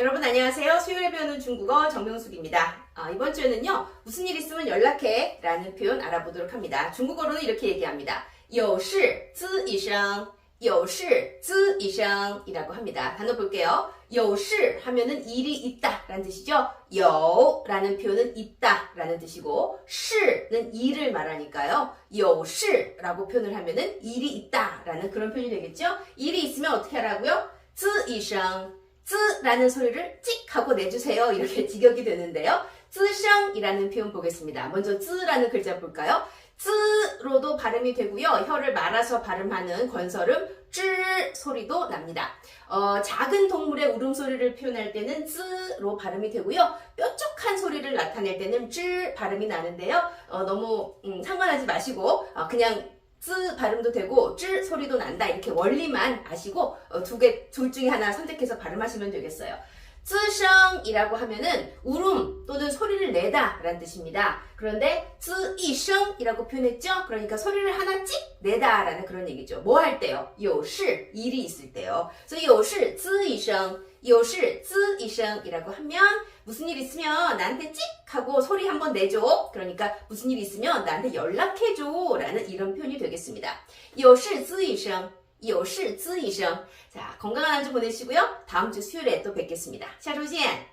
여러분 안녕하세요. 수요일에 배우는 중국어 정명숙입니다. 아, 이번 주에는요. 무슨 일 있으면 연락해 라는 표현 알아보도록 합니다. 중국어로는 이렇게 얘기합니다. 有事咨一声有事咨一声이라고 합니다. 단어 볼게요. 有事 하면은 일이 있다 라는 뜻이죠. 有 라는 표현은 있다 라는 뜻이고 事는 일을 말하니까요. 有事 라고 표현을 하면은 일이 있다 라는 그런 표현이 되겠죠. 일이 있으면 어떻게 하라고요? 咨一声 쯔라는 소리를 찍 하고 내주세요. 이렇게 직역이 되는데요. 쯔샹이라는 표현 보겠습니다. 먼저 쯔라는 글자 볼까요? 쯔로도 발음이 되고요. 혀를 말아서 발음하는 건설음 쯔 소리도 납니다. 어, 작은 동물의 울음소리를 표현할 때는 쯔로 발음이 되고요. 뾰족한 소리를 나타낼 때는 쯔 발음이 나는데요. 어, 너무 음, 상관하지 마시고 어, 그냥 쯔 발음도 되고 쯔 소리도 난다 이렇게 원리만 아시고 어, 두개둘 중에 하나 선택해서 발음하시면 되겠어요. 쯔성이라고 하면은 울음 또는 소리를 내다 라는 뜻입니다. 그런데 쯔이성이라고 표현했죠? 그러니까 소리를 하나 찍 내다 라는 그런 얘기죠. 뭐 할 때요? 요시 일이 있을 때요. 그래서 요시 쯔이성 요시 쯔이성이라고 하면 무슨 일 있으면 나한테 찍 하고 소리 한번 내줘. 그러니까 무슨 일 있으면 나한테 연락해줘. 라는 이런 표현이 되겠습니다. 有事 쯔이성 有事 쯔이성 자, 건강한 한 주 보내시고요. 다음 주 수요일에 또 뵙겠습니다. 下周见.